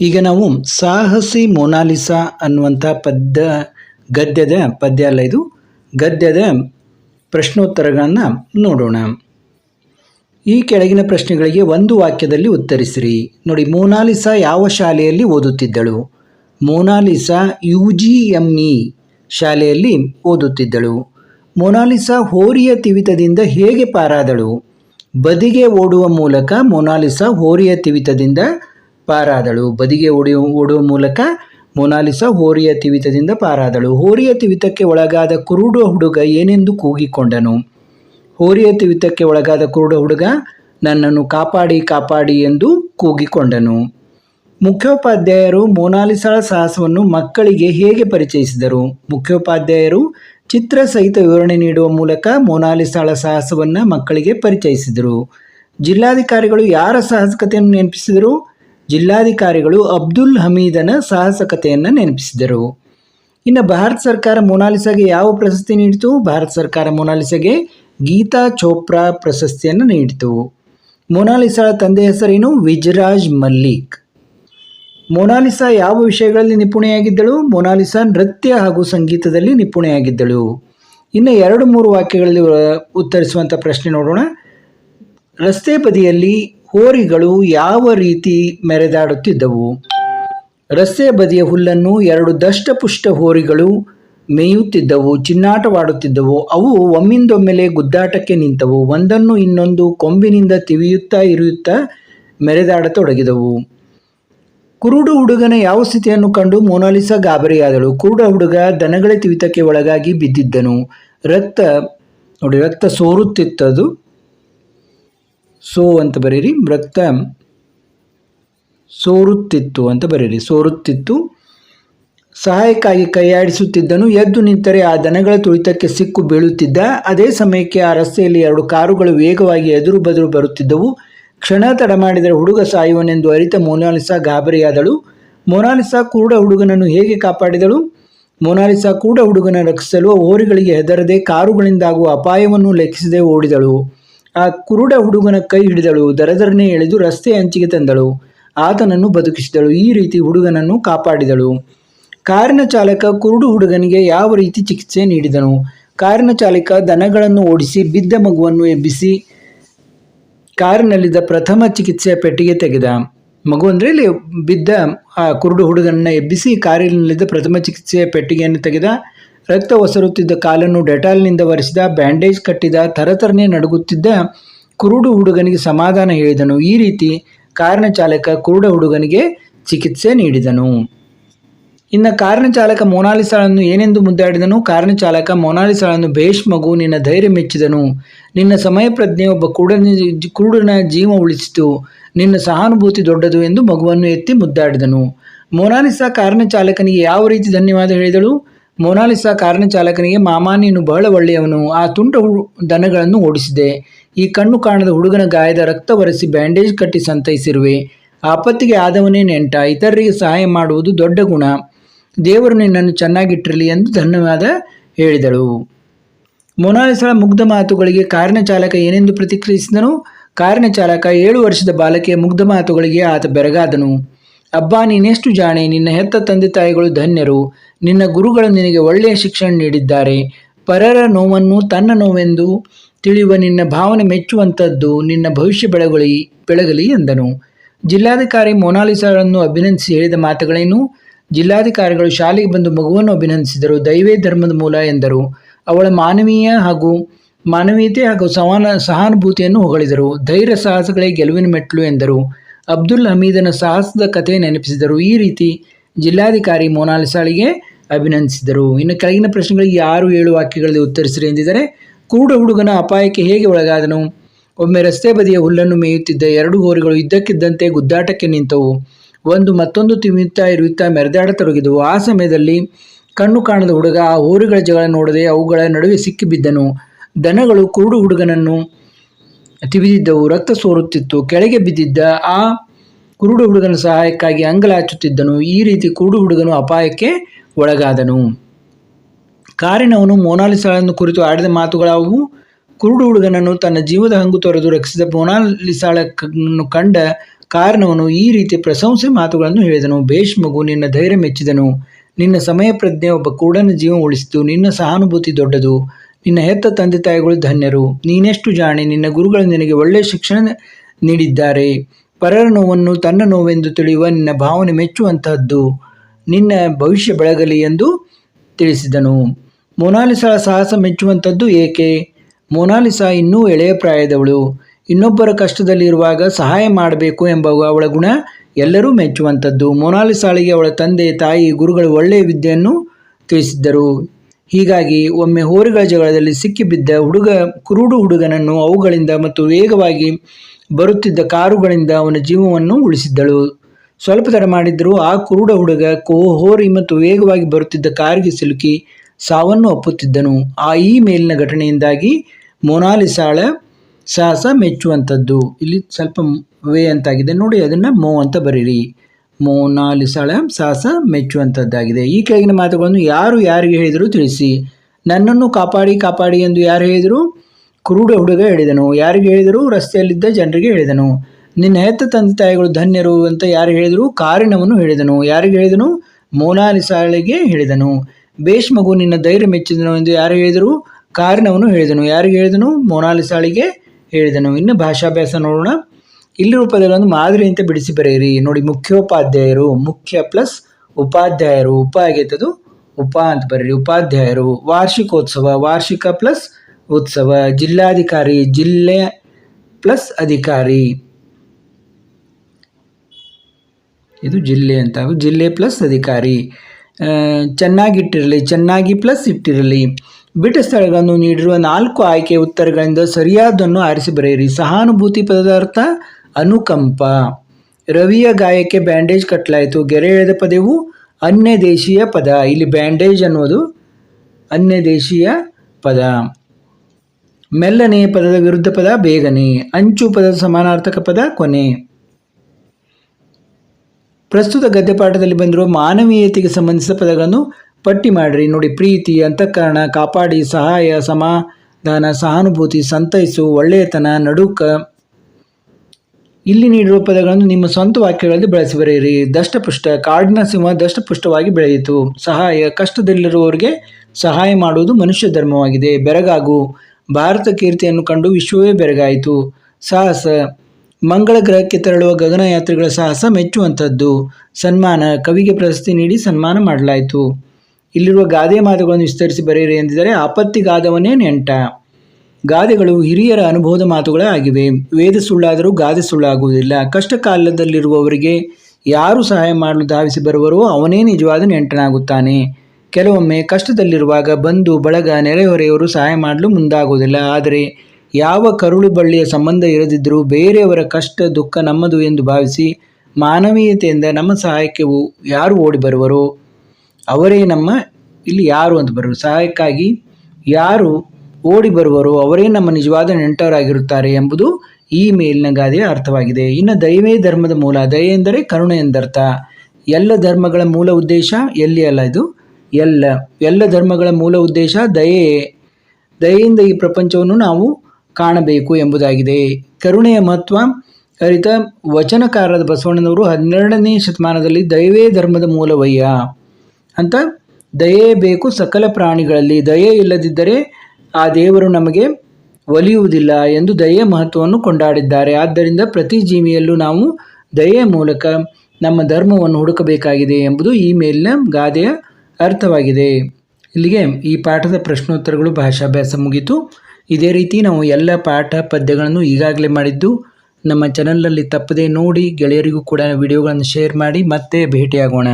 ಈಗ ನಾವು ಸಾಹಸಿ ಮೊನಾಲಿಸಾ ಅನ್ನುವಂಥ ಪದ್ಯ ಗದ್ಯದ ಪದ್ಯ ಅಲ್ಲ ಇದು. ಗದ್ಯದ ಪ್ರಶ್ನೋತ್ತರಗಳನ್ನು ನೋಡೋಣ. ಈ ಕೆಳಗಿನ ಪ್ರಶ್ನೆಗಳಿಗೆ ಒಂದು ವಾಕ್ಯದಲ್ಲಿ ಉತ್ತರಿಸಿರಿ. ನೋಡಿ, ಮೊನಾಲಿಸಾ ಯಾವ ಶಾಲೆಯಲ್ಲಿ ಓದುತ್ತಿದ್ದಳು? Monalisa U G M E ಶಾಲೆಯಲ್ಲಿ ಓದುತ್ತಿದ್ದಳು. ಮೊನಾಲಿಸಾ ಹೋರಿಯ ತಿವಿತದಿಂದ ಹೇಗೆ ಪಾರಾದಳು? ಬದಿಗೆ ಓಡುವ ಮೂಲಕ ಮೊನಾಲಿಸಾ ಹೋರಿಯ ತಿವಿತದಿಂದ ಪಾರಾದಳು. ಬದಿಗೆ ಓಡಿ ಓಡುವ ಮೂಲಕ ಮೊನಾಲಿಸಾ ಹೋರಿಯ ತಿವಿತದಿಂದ ಪಾರಾದಳು. ಹೋರಿಯ ತಿವಿತಕ್ಕೆ ಒಳಗಾದ ಕುರುಡು ಹುಡುಗ ಏನೆಂದು ಕೂಗಿಕೊಂಡನು. ಹೋರಿಯ ತಿವಿತಕ್ಕೆ ಒಳಗಾದ ಕುರುಡ ಹುಡುಗ ನನ್ನನ್ನು ಕಾಪಾಡಿ ಕಾಪಾಡಿ ಎಂದು ಕೂಗಿಕೊಂಡನು. ಮುಖ್ಯೋಪಾಧ್ಯಾಯರು ಮೊನಾಲಿಸಾಳ ಸಾಹಸವನ್ನು ಮಕ್ಕಳಿಗೆ ಹೇಗೆ ಪರಿಚಯಿಸಿದರು? ಮುಖ್ಯೋಪಾಧ್ಯಾಯರು ಚಿತ್ರ ಸಹಿತ ವಿವರಣೆ ನೀಡುವ ಮೂಲಕ ಮೊನಾಲಿಸಾಳ ಸಾಹಸವನ್ನು ಮಕ್ಕಳಿಗೆ ಪರಿಚಯಿಸಿದರು. ಜಿಲ್ಲಾಧಿಕಾರಿಗಳು ಯಾರ ಸಾಹಸಕತೆಯನ್ನು ನೆನಪಿಸಿದರು? ಜಿಲ್ಲಾಧಿಕಾರಿಗಳು ಅಬ್ದುಲ್ ಹಮೀದನ ಸಾಹಸಕತೆಯನ್ನು ನೆನಪಿಸಿದರು. ಇನ್ನು ಭಾರತ ಸರ್ಕಾರ ಮೊನಾಲಿಸಾಗೆ ಯಾವ ಪ್ರಶಸ್ತಿ ನೀಡಿತು? ಭಾರತ ಸರ್ಕಾರ ಮೊನಾಲಿಸಾಗೆ ಗೀತಾ ಚೋಪ್ರಾ ಪ್ರಶಸ್ತಿಯನ್ನು ನೀಡಿತು. ಮೊನಾಲಿಸಾಳ ತಂದೆ ಹೆಸರೇನು? ವಿಜರಾಜ್ ಮಲ್ಲಿಕ್. ಮೊನಾಲಿಸಾ ಯಾವ ವಿಷಯಗಳಲ್ಲಿ ನಿಪುಣೆಯಾಗಿದ್ದಳು? ಮೊನಾಲಿಸಾ ನೃತ್ಯ ಹಾಗೂ ಸಂಗೀತದಲ್ಲಿ ನಿಪುಣೆಯಾಗಿದ್ದಳು. ಇನ್ನು ಎರಡು ಮೂರು ವಾಕ್ಯಗಳಲ್ಲಿ ಉತ್ತರಿಸುವಂಥ ಪ್ರಶ್ನೆ ನೋಡೋಣ. ರಸ್ತೆ ಬದಿಯಲ್ಲಿ ಹೋರಿಗಳು ಯಾವ ರೀತಿ ಮೆರೆದಾಡುತ್ತಿದ್ದವು? ರಸ್ತೆ ಬದಿಯ ಹುಲ್ಲನ್ನು ಎರಡು ದಷ್ಟಪುಷ್ಟ ಹೋರಿಗಳು ಮೇಯುತ್ತಿದ್ದವು, ಚಿನ್ನಾಟವಾಡುತ್ತಿದ್ದವು. ಅವು ಒಮ್ಮಿಂದೊಮ್ಮೆಲೆ ಗುದ್ದಾಟಕ್ಕೆ ನಿಂತವು. ಒಂದನ್ನು ಇನ್ನೊಂದು ಕೊಂಬಿನಿಂದ ತಿವಿಯುತ್ತಾ ಇರಿಯುತ್ತಾ ಮೆರೆದಾಡತೊಡಗಿದವು. ಕುರುಡು ಹುಡುಗನ ಯಾವ ಸ್ಥಿತಿಯನ್ನು ಕಂಡು ಮೊನಾಲಿಸಾ ಗಾಬರಿಯಾದಳು. ಕುರುಡ ಹುಡುಗ ದನಗಳ ತಿವಿತಕ್ಕೆ ಒಳಗಾಗಿ ಬಿದ್ದಿದ್ದನು. ರಕ್ತ ನೋಡಿ, ರಕ್ತ ಸೋರುತ್ತಿತ್ತದು. ಸೋ ಅಂತ ಬರೀರಿ, ಮೃತ ಸೋರುತ್ತಿತ್ತು ಅಂತ ಬರೀರಿ. ಸೋರುತ್ತಿತ್ತು, ಸಹಾಯಕ್ಕಾಗಿ ಕೈಯಾಡಿಸುತ್ತಿದ್ದನು, ಎದ್ದು ನಿಂತರೆ ಆ ದನಗಳ ತುಳಿತಕ್ಕೆ ಸಿಕ್ಕು ಬೀಳುತ್ತಿದ್ದ. ಅದೇ ಸಮಯಕ್ಕೆ ಆ ರಸ್ತೆಯಲ್ಲಿ ಎರಡು ಕಾರುಗಳು ವೇಗವಾಗಿ ಎದುರು ಬದುರು ಬರುತ್ತಿದ್ದವು. ಕ್ಷಣ ತಡ ಮಾಡಿದರೆ ಹುಡುಗ ಸಾಯುವನೆಂದು ಅರಿತ ಮೋನಾಲಿಸಾ ಗಾಬರಿಯಾದಳು. ಮೊನಾಲಿಸಾ ಕೂಡ ಹುಡುಗನನ್ನು ಹೇಗೆ ಕಾಪಾಡಿದಳು? ಮೊನಾಲಿಸಾ ಕೂಡ ಹುಡುಗನ ರಕ್ಷಿಸಲು ಹೋರಿಗಳಿಗೆ ಹೆದರದೆ ಕಾರುಗಳಿಂದಾಗುವ ಅಪಾಯವನ್ನು ಲೆಕ್ಕಿಸದೆ ಓಡಿದಳು. ಆ ಕುರುಡ ಹುಡುಗನ ಕೈ ಹಿಡಿದಳು. ದರದರನೆ ಎಳೆದು ರಸ್ತೆ ಅಂಚಿಗೆ ತಂದಳು. ಆತನನ್ನು ಬದುಕಿಸಿದಳು. ಈ ರೀತಿ ಹುಡುಗನನ್ನು ಕಾಪಾಡಿದಳು. ಕಾರಿನ ಚಾಲಕ ಕುರುಡು ಹುಡುಗನಿಗೆ ಯಾವ ರೀತಿ ಚಿಕಿತ್ಸೆ ನೀಡಿದನು? ಕಾರಿನ ಚಾಲಕ ದನಗಳನ್ನು ಓಡಿಸಿ ಬಿದ್ದ ಮಗುವನ್ನು ಎಬ್ಬಿಸಿ ಕಾರಿನಲ್ಲಿದ್ದ ಪ್ರಥಮ ಚಿಕಿತ್ಸೆಯ ಪೆಟ್ಟಿಗೆ ತೆಗೆದ. ಮಗು ಅಂದರೆ ಇಲ್ಲಿ ಬಿದ್ದ ಆ ಕುರುಡು ಹುಡುಗನನ್ನ ಎಬ್ಬಿಸಿ ಕಾರಿನಲ್ಲಿದ್ದ ಪ್ರಥಮ ಚಿಕಿತ್ಸೆಯ ಪೆಟ್ಟಿಗೆಯನ್ನು ತೆಗೆದ. ರಕ್ತ ಒಸರುತ್ತಿದ್ದ ಕಾಲನ್ನು ಡೆಟಾಲ್ನಿಂದ ಒರೆಸಿದ ಬ್ಯಾಂಡೇಜ್ ಕಟ್ಟಿದ ಥರಥರನೆ ನಡುಗುತ್ತಿದ್ದ ಕುರುಡು ಹುಡುಗನಿಗೆ ಸಮಾಧಾನ ಹೇಳಿದನು. ಈ ರೀತಿ ಕಾರಿನ ಚಾಲಕ ಕುರುಡ ಹುಡುಗನಿಗೆ ಚಿಕಿತ್ಸೆ ನೀಡಿದನು. ಇನ್ನು ಕಾರಿನ ಚಾಲಕ ಮೊನಾಲಿಸಾಳನ್ನು ಏನೆಂದು ಮುದ್ದಾಡಿದನು? ಕಾರಿನ ಚಾಲಕ ಮೊನಾಲಿಸಾಳನ್ನು ಭೇಷ್ ಮಗು, ನಿನ್ನ ಧೈರ್ಯ ಮೆಚ್ಚಿದನು. ನಿನ್ನ ಸಮಯ ಪ್ರಜ್ಞೆ ಒಬ್ಬ ಕುರುಡನ ಕುರುಡನ ಜೀವ ಉಳಿಸಿತು. ನಿನ್ನ ಸಹಾನುಭೂತಿ ದೊಡ್ಡದು ಎಂದು ಮಗುವನ್ನು ಎತ್ತಿ ಮುದ್ದಾಡಿದನು. ಮೊನಾಲಿಸಾ ಕಾರಿನ ಚಾಲಕನಿಗೆ ಯಾವ ರೀತಿ ಧನ್ಯವಾದ ಹೇಳಿದಳು? ಮೊನಾಲಿಸಾ ಕಾರಿನ ಚಾಲಕನಿಗೆ ಮಾಮ ನೀನು ಬಹಳ ಒಳ್ಳೆಯವನು. ಆ ತುಂಟ ದನಗಳನ್ನು ಓಡಿಸಿದೆ. ಈ ಕಣ್ಣು ಕಾಣದ ಹುಡುಗನ ಗಾಯದ ರಕ್ತ ಒರೆಸಿ ಬ್ಯಾಂಡೇಜ್ ಕಟ್ಟಿ ಸಂತೈಸಿರುವೆ. ಆಪತ್ತಿಗೆ ಆದವನೇ ನೆಂಟ, ಇತರರಿಗೆ ಸಹಾಯ ಮಾಡುವುದು ದೊಡ್ಡ ಗುಣ. ದೇವರು ನಿನ್ನನ್ನು ಚೆನ್ನಾಗಿಟ್ಟಿರಲಿ ಎಂದು ಧನ್ಯವಾದ ಹೇಳಿದಳು. ಮೊನಾಲಿಸಳ ಮುಗ್ಧ ಮಾತುಗಳಿಗೆ ಕಾರಿನ ಚಾಲಕ ಏನೆಂದು ಪ್ರತಿಕ್ರಿಯಿಸಿದನು? ಕಾರಿನ ಚಾಲಕ ಏಳು ವರ್ಷದ ಬಾಲಕಿಯ ಮುಗ್ಧ ಮಾತುಗಳಿಗೆ ಆತ ಬೆರಗಾದನು. ಅಬ್ಬಾ, ನೀನೆಷ್ಟು ಜಾಣೆ? ನಿನ್ನ ಹೆತ್ತ ತಂದೆ ತಾಯಿಗಳು ಧನ್ಯರು. ನಿನ್ನ ಗುರುಗಳು ನಿನಗೆ ಒಳ್ಳೆಯ ಶಿಕ್ಷಣ ನೀಡಿದ್ದಾರೆ. ಪರರ ನೋವನ್ನು ತನ್ನ ನೋವೆಂದು ತಿಳಿಯುವ ನಿನ್ನ ಭಾವನೆ ಮೆಚ್ಚುವಂಥದ್ದು ನಿನ್ನ ಭವಿಷ್ಯ ಬೆಳಗಲಿ ಬೆಳಗಲಿ ಎಂದನು. ಜಿಲ್ಲಾಧಿಕಾರಿ ಮೊನಾಲಿಸಾರನ್ನು ಅಭಿನಂದಿಸಿ ಹೇಳಿದ ಮಾತುಗಳೇನು? ಜಿಲ್ಲಾಧಿಕಾರಿಗಳು ಶಾಲೆಗೆ ಬಂದು ಮಗುವನ್ನು ಅಭಿನಂದಿಸಿದರು. ದೈವೇ ಧರ್ಮದ ಮೂಲ ಎಂದರು. ಅವಳ ಮಾನವೀಯ ಹಾಗೂ ಮಾನವೀಯತೆ ಹಾಗೂ ಸಮಾನ ಸಹಾನುಭೂತಿಯನ್ನು ಹೊಗಳಿದರು. ಧೈರ್ಯ ಸಾಹಸಗಳೇ ಗೆಲುವಿನ ಮೆಟ್ಟಲು ಎಂದರು. ಅಬ್ದುಲ್ ಹಮೀದನ ಸಾಹಸದ ಕಥೆ ನೆನಪಿಸಿದರು. ಈ ರೀತಿ ಜಿಲ್ಲಾಧಿಕಾರಿ ಮೊನಾಲಿಸಾಳಿಗೆ ಅಭಿನಂದಿಸಿದರು. ಇನ್ನು ಕೆಳಗಿನ ಪ್ರಶ್ನೆಗಳಿಗೆ ಯಾರು ಏಳು ವಾಕ್ಯಗಳಲ್ಲಿ ಉತ್ತರಿಸಿರಿ ಎಂದಿದ್ದಾರೆ ಕುರುಡ ಹುಡುಗನ ಅಪಾಯಕ್ಕೆ ಹೇಗೆ ಒಳಗಾದನು? ಒಮ್ಮೆ ರಸ್ತೆ ಬದಿಯ ಹುಲ್ಲನ್ನು ಮೇಯುತ್ತಿದ್ದ ಎರಡು ಹೋರಿಗಳು ಇದ್ದಕ್ಕಿದ್ದಂತೆ ಗುದ್ದಾಟಕ್ಕೆ ನಿಂತವು. ಒಂದು ಮತ್ತೊಂದು ತಿಮಿಯುತ್ತಾ ಇರುತ್ತಾ ಮೆರೆದಾಡತೊಡಗಿದವು ಆ ಸಮಯದಲ್ಲಿ ಕಣ್ಣು ಕಾಣದ ಹುಡುಗ ಆ ಹೋರಿಗಳ ಜಗಳ ನೋಡದೆ ಅವುಗಳ ನಡುವೆ ಸಿಕ್ಕಿಬಿದ್ದನು. ದನಗಳು ಕೂಡು ಹುಡುಗನನ್ನು ತಿವಿದಿದ್ದವು ರಕ್ತ ಸೋರುತ್ತಿತ್ತು. ಕೆಳಗೆ ಬಿದ್ದಿದ್ದ ಆ ಕುರುಡು ಹುಡುಗನ ಸಹಾಯಕ್ಕಾಗಿ ಅಂಗಲಾಚುತ್ತಿದ್ದನು ಈ ರೀತಿ ಕುರುಡು ಹುಡುಗನು ಅಪಾಯಕ್ಕೆ ಒಳಗಾದನು. ಕಾರಿನವನು ಮೊನಾಲಿಸಾಳನ್ನು ಕುರಿತು ಆಡಿದ ಮಾತುಗಳಾವು ಕುರುಡು ಹುಡುಗನನ್ನು ತನ್ನ ಜೀವದ ಹಂಗು ತೊರೆದು ರಕ್ಷಿಸಿದ ಮೊನಾಲಿಸಾಳನ್ನು ಕಂಡ ಕಾರಣವನು ಈ ರೀತಿ ಪ್ರಶಂಸೆ ಮಾತುಗಳನ್ನು ಹೇಳಿದನು. ಬೇಷ್ ಮಗು, ನಿನ್ನ ಧೈರ್ಯ ಮೆಚ್ಚಿದನು. ನಿನ್ನ ಸಮಯ ಪ್ರಜ್ಞೆ ಒಬ್ಬ ಕೂಡನ ಜೀವ ಉಳಿಸಿತು. ನಿನ್ನ ಸಹಾನುಭೂತಿ ದೊಡ್ಡದು. ನಿನ್ನ ಹೆತ್ತ ತಂದೆ ತಾಯಿಗಳು ಧನ್ಯರು. ನೀನೆಷ್ಟು ಜಾಣೆ, ನಿನ್ನ ಗುರುಗಳು ನಿನಗೆ ಒಳ್ಳೆಯ ಶಿಕ್ಷಣ ನೀಡಿದ್ದಾರೆ. ಪರರ ನೋವನ್ನು ತನ್ನ ನೋವೆಂದು ತಿಳಿಯುವ ನಿನ್ನ ಭಾವನೆ ಮೆಚ್ಚುವಂತಹದ್ದು. ನಿನ್ನ ಭವಿಷ್ಯ ಬೆಳಗಲಿ ಎಂದು ತಿಳಿಸಿದನು. ಮೊನಾಲಿಸಳ ಸಾಹಸ ಮೆಚ್ಚುವಂಥದ್ದು ಏಕೆ? ಮೊನಾಲಿಸಾ ಇನ್ನೂ ಎಳೆಯ ಪ್ರಾಯದವಳು. ಇನ್ನೊಬ್ಬರ ಕಷ್ಟದಲ್ಲಿರುವಾಗ ಸಹಾಯ ಮಾಡಬೇಕು ಎಂಬ ಅವಳ ಗುಣ ಎಲ್ಲರೂ ಮೆಚ್ಚುವಂಥದ್ದು ಮೊನಾಲಿಸಾಳಿಗೆ ಅವಳ ತಂದೆ, ತಾಯಿ, ಗುರುಗಳು ಒಳ್ಳೆಯ ವಿದ್ಯೆಯನ್ನು ತಿಳಿಸಿದ್ದರು. ಹೀಗಾಗಿ ಒಮ್ಮೆ ಹೋರಿಗಳ ಜಗಳದಲ್ಲಿ ಸಿಕ್ಕಿಬಿದ್ದ ಹುಡುಗ, ಕುರುಡು ಹುಡುಗನನ್ನು ಅವುಗಳಿಂದ ಮತ್ತು ವೇಗವಾಗಿ ಬರುತ್ತಿದ್ದ ಕಾರುಗಳಿಂದ ಅವನ ಜೀವವನ್ನು ಉಳಿಸಿದ್ದಳು. ಸ್ವಲ್ಪ ತಡ ಮಾಡಿದ್ದರೂ ಆ ಕುರುಡ ಹುಡುಗ ಕೋ, ಹೋರಿ ಮತ್ತು ವೇಗವಾಗಿ ಬರುತ್ತಿದ್ದ ಕಾರಿಗೆ ಸಿಲುಕಿ ಸಾವನ್ನು ಒಪ್ಪುತ್ತಿದ್ದನು. ಆ ಈ ಮೇಲಿನ ಘಟನೆಯಿಂದಾಗಿ ಮೊನಾಲಿಸಾಳ ಸಾಹಸ ಮೆಚ್ಚುವಂಥದ್ದು. ಇಲ್ಲಿ ಸ್ವಲ್ಪ ವೇ ಅಂತಾಗಿದೆ. ನೋಡಿ, ಅದನ್ನು ಮೋ ಅಂತ ಬರೀರಿ. ಮೋನಾಲಿಸಾಳ ಸಾಹಸ ಮೆಚ್ಚುವಂಥದ್ದಾಗಿದೆ ಈ ಕೆಳಗಿನ ಮಾತುಗಳನ್ನು ಯಾರು ಯಾರಿಗೆ ಹೇಳಿದರೂ ತಿಳಿಸಿ. ನನ್ನನ್ನು ಕಾಪಾಡಿ ಕಾಪಾಡಿ ಎಂದು ಯಾರು ಹೇಳಿದರು? ಕ್ರೂಡ ಹುಡುಗ ಹೇಳಿದನು. ಯಾರಿಗೆ ಹೇಳಿದರು? ರಸ್ತೆಯಲ್ಲಿದ್ದ ಜನರಿಗೆ ಹೇಳಿದನು. ನಿನ್ನ ಹೆತ್ತ ತಂದೆ ತಾಯಿಗಳು ಧನ್ಯರು ಅಂತ ಯಾರು ಹೇಳಿದರು? ಕಾರಣವನ್ನು ಹೇಳಿದನು. ಯಾರಿಗೆ ಹೇಳಿದನು? ಮೋನಾಲಿಸಾಳಿಗೆ ಹೇಳಿದನು. ಬೇಷ್ ಮಗು, ನಿನ್ನ ಧೈರ್ಯ ಮೆಚ್ಚಿದನು ಎಂದು ಯಾರು ಹೇಳಿದರು? ಕಾರಣವನ್ನು ಹೇಳಿದನು. ಯಾರಿಗೆ ಹೇಳಿದನು? ಮೋನಾಲಿಸಾಳಿಗೆ ಹೇಳಿದನು. ಇನ್ನು ಭಾಷಾಭ್ಯಾಸ ನೋಡೋಣ. ಇಲ್ಲಿ ಪದಗಳನ್ನು ಮಾದರಿ ಅಂತ ಬಿಡಿಸಿ ಬರೆಯಿರಿ. ನೋಡಿ, ಮುಖ್ಯೋಪಾಧ್ಯಾಯರು, ಮುಖ್ಯ ಪ್ಲಸ್ ಉಪಾಧ್ಯಾಯರು, ಉಪ ಆಗೈತದು ಉಪ ಅಂತ ಬರೀರಿ ಉಪಾಧ್ಯಾಯರು, ವಾರ್ಷಿಕೋತ್ಸವ, ವಾರ್ಷಿಕ ಪ್ಲಸ್ ಉತ್ಸವ, ಜಿಲ್ಲಾಧಿಕಾರಿ, ಜಿಲ್ಲೆ ಪ್ಲಸ್ ಅಧಿಕಾರಿ. ಇದು ಜಿಲ್ಲೆ ಅಂತ. ಜಿಲ್ಲೆ ಪ್ಲಸ್ ಅಧಿಕಾರಿ. ಚೆನ್ನಾಗಿಟ್ಟಿರಲಿ, ಚೆನ್ನಾಗಿ ಪ್ಲಸ್ ಇಟ್ಟಿರಲಿ. ಬಿಟ್ಟ ಸ್ಥಳಗಳನ್ನು ನೀಡಿರುವ ನಾಲ್ಕು ಆಯ್ಕೆ ಉತ್ತರಗಳಿಂದ ಸರಿಯಾದನ್ನು ಆರಿಸಿ ಬರೆಯಿರಿ. ಸಹಾನುಭೂತಿ ಪದದ ಅರ್ಥ ಅನುಕಂಪ. ರವಿಯ ಗಾಯಕ್ಕೆ ಬ್ಯಾಂಡೇಜ್ ಕಟ್ಟಲಾಯಿತು ಗೆರೆ ಎಳೆದ ಪದವು ಅನ್ಯ ದೇಶೀಯ ಪದ. ಇಲ್ಲಿ ಬ್ಯಾಂಡೇಜ್ ಅನ್ನೋದು ಅನ್ಯ ದೇಶೀಯ ಪದ. ಮೆಲ್ಲನೆ ಪದದ ವಿರುದ್ಧ ಪದ ಬೇಗನೆ. ಅಂಚು ಪದದ ಸಮಾನಾರ್ಥಕ ಪದ ಕೊನೆ. ಪ್ರಸ್ತುತ ಗದ್ಯಪಾಠದಲ್ಲಿ ಬಂದಿರುವ ಮಾನವೀಯತೆಗೆ ಸಂಬಂಧಿಸಿದ ಪದಗಳನ್ನು ಪಟ್ಟಿ ಮಾಡಿರಿ. ನೋಡಿ, ಪ್ರೀತಿ, ಅಂತಃಕರಣ, ಕಾಪಾಡಿ, ಸಹಾಯ, ಸಮಾಧಾನ, ಸಹಾನುಭೂತಿ, ಸಂತೈಸು, ಒಳ್ಳೆಯತನ, ನಡುಕ. ಇಲ್ಲಿ ನೀಡಿರುವ ಪದಗಳನ್ನು ನಿಮ್ಮ ಸ್ವಂತ ವಾಕ್ಯಗಳಲ್ಲಿ ಬಳಸಿ ಬರೆಯಿರಿ ದಷ್ಟಪುಷ್ಟ, ಕಾಡಿನ ಸಿಂಹ ದಷ್ಟಪುಷ್ಟವಾಗಿ ಬೆಳೆಯಿತು. ಸಹಾಯ, ಕಷ್ಟದಲ್ಲಿರುವವರಿಗೆ ಸಹಾಯ ಮಾಡುವುದು ಮನುಷ್ಯ ಧರ್ಮವಾಗಿದೆ. ಬೆರಗಾಗು. ಭಾರತ ಕೀರ್ತಿಯನ್ನು ಕಂಡು ವಿಶ್ವವೇ ಬೆರಗಾಯಿತು. ಸಾಹಸ. ಮಂಗಳ ಗ್ರಹಕ್ಕೆ ತೆರಳುವ ಗಗನಯಾತ್ರಿಗಳ ಸಾಹಸ ಮೆಚ್ಚುವಂಥದ್ದು. ಸನ್ಮಾನ. ಕವಿಗೆ ಪ್ರಶಸ್ತಿ ನೀಡಿ ಸನ್ಮಾನ ಮಾಡಲಾಯಿತು. ಇಲ್ಲಿರುವ ಗಾದೆ ಮಾತುಗಳನ್ನು ವಿಸ್ತರಿಸಿ ಬರೆಯಿರಿ ಎಂದಿದ್ದಾರೆ, ಆಪತ್ತಿಗಾದವನೇ ನೆಂಟ. ಗಾದೆಗಳು ಹಿರಿಯರ ಅನುಭವದ ಮಾತುಗಳೇ ಆಗಿವೆ ವೇದ ಸುಳ್ಳಾದರೂ ಗಾದೆ ಸುಳ್ಳಾಗುವುದಿಲ್ಲ. ಕಷ್ಟ ಕಾಲದಲ್ಲಿರುವವರಿಗೆ ಯಾರು ಸಹಾಯ ಮಾಡಲು ಧಾವಿಸಿ ಬರುವರೋ ಅವನೇ ನಿಜವಾದ ನೆಂಟನಾಗುತ್ತಾನೆ. ಕೆಲವೊಮ್ಮೆ ಕಷ್ಟದಲ್ಲಿರುವಾಗ ಬಂದು ಬಳಗ ನೆರೆಹೊರೆಯವರು ಸಹಾಯ ಮಾಡಲು ಮುಂದಾಗುವುದಿಲ್ಲ. ಆದರೆ ಯಾವ ಕರುಳು ಬಳ್ಳಿಯ ಸಂಬಂಧ ಇರದಿದ್ದರೂ ಬೇರೆಯವರ ಕಷ್ಟ, ದುಃಖ ನಮ್ಮದು ಎಂದು ಭಾವಿಸಿ ಮಾನವೀಯತೆಯಿಂದ ನಮ್ಮ ಸಹಾಯಕ್ಕೆ ಯಾರು ಓಡಿ ಬರುವರೋ? ಅವರೇ ನಮ್ಮ, ಇಲ್ಲಿ ಯಾರು ಅಂತ ಬರೋರು ಸಹಾಯಕ್ಕಾಗಿ ಯಾರು ಓಡಿ ಬರುವರು ಅವರೇ ನಮ್ಮ ನಿಜವಾದ ನೆಂಟರಾಗಿರುತ್ತಾರೆ ಎಂಬುದು ಈ ಮೇಲಿನ ಗಾದೆಯ ಅರ್ಥವಾಗಿದೆ. ಇನ್ನು ದೈವೇ ಧರ್ಮದ ಮೂಲ, ದಯೆ ಎಂದರೆ ಕರುಣೆ ಎಂದರ್ಥ. ಎಲ್ಲ ಧರ್ಮಗಳ ಮೂಲ ಉದ್ದೇಶ ಎಲ್ಲಿ ಅಲ್ಲ ಇದು? ಎಲ್ಲ ಎಲ್ಲ ಧರ್ಮಗಳ ಮೂಲ ಉದ್ದೇಶ ದಯೆಯೇ ದಯೆಯಿಂದ ಈ ಪ್ರಪಂಚವನ್ನು ನಾವು ಕಾಣಬೇಕು ಎಂಬುದಾಗಿದೆ. ಕರುಣೆಯ ಮಹತ್ವ ಅರಿತ ವಚನಕಾರರಾದ ಬಸವಣ್ಣನವರು ಹನ್ನೆರಡನೇ ಶತಮಾನದಲ್ಲಿ ದಯವೇ ಧರ್ಮದ ಮೂಲವಯ್ಯ. ಅಂತ, ದಯೆ ಬೇಕು ಸಕಲ ಪ್ರಾಣಿಗಳಲ್ಲಿ, ದಯೆ ಇಲ್ಲದಿದ್ದರೆ ಆ ದೇವರು ನಮಗೆ ಒಲಿಯುವುದಿಲ್ಲ ಎಂದು ದಯೆಯ ಮಹತ್ವವನ್ನು ಕೊಂಡಾಡಿದ್ದಾರೆ. ಆದ್ದರಿಂದ ಪ್ರತಿ ಜೀವಿಯಲ್ಲೂ ನಾವು ದಯೆಯ ಮೂಲಕ ನಮ್ಮ ಧರ್ಮವನ್ನು ಹುಡುಕಬೇಕಾಗಿದೆ ಎಂಬುದು ಈ ಮೇಲಿನ ಗಾದೆಯ ಅರ್ಥವಾಗಿದೆ. ಇಲ್ಲಿಗೆ ಈ ಪಾಠದ ಪ್ರಶ್ನೋತ್ತರಗಳು ಭಾಷಾಭ್ಯಾಸ ಮುಗಿತು ಇದೇ ರೀತಿ ನಾವು ಎಲ್ಲ ಪಾಠ ಪದ್ಯಗಳನ್ನು ಈಗಾಗಲೇ ಮಾಡಿದ್ದು, ನಮ್ಮ ಚಾನಲ್ನಲ್ಲಿ ತಪ್ಪದೇ ನೋಡಿ, ಗೆಳೆಯರಿಗೂ ಕೂಡ ವಿಡಿಯೋಗಳನ್ನು ಶೇರ್ ಮಾಡಿ ಮತ್ತೆ ಭೇಟಿಯಾಗೋಣ.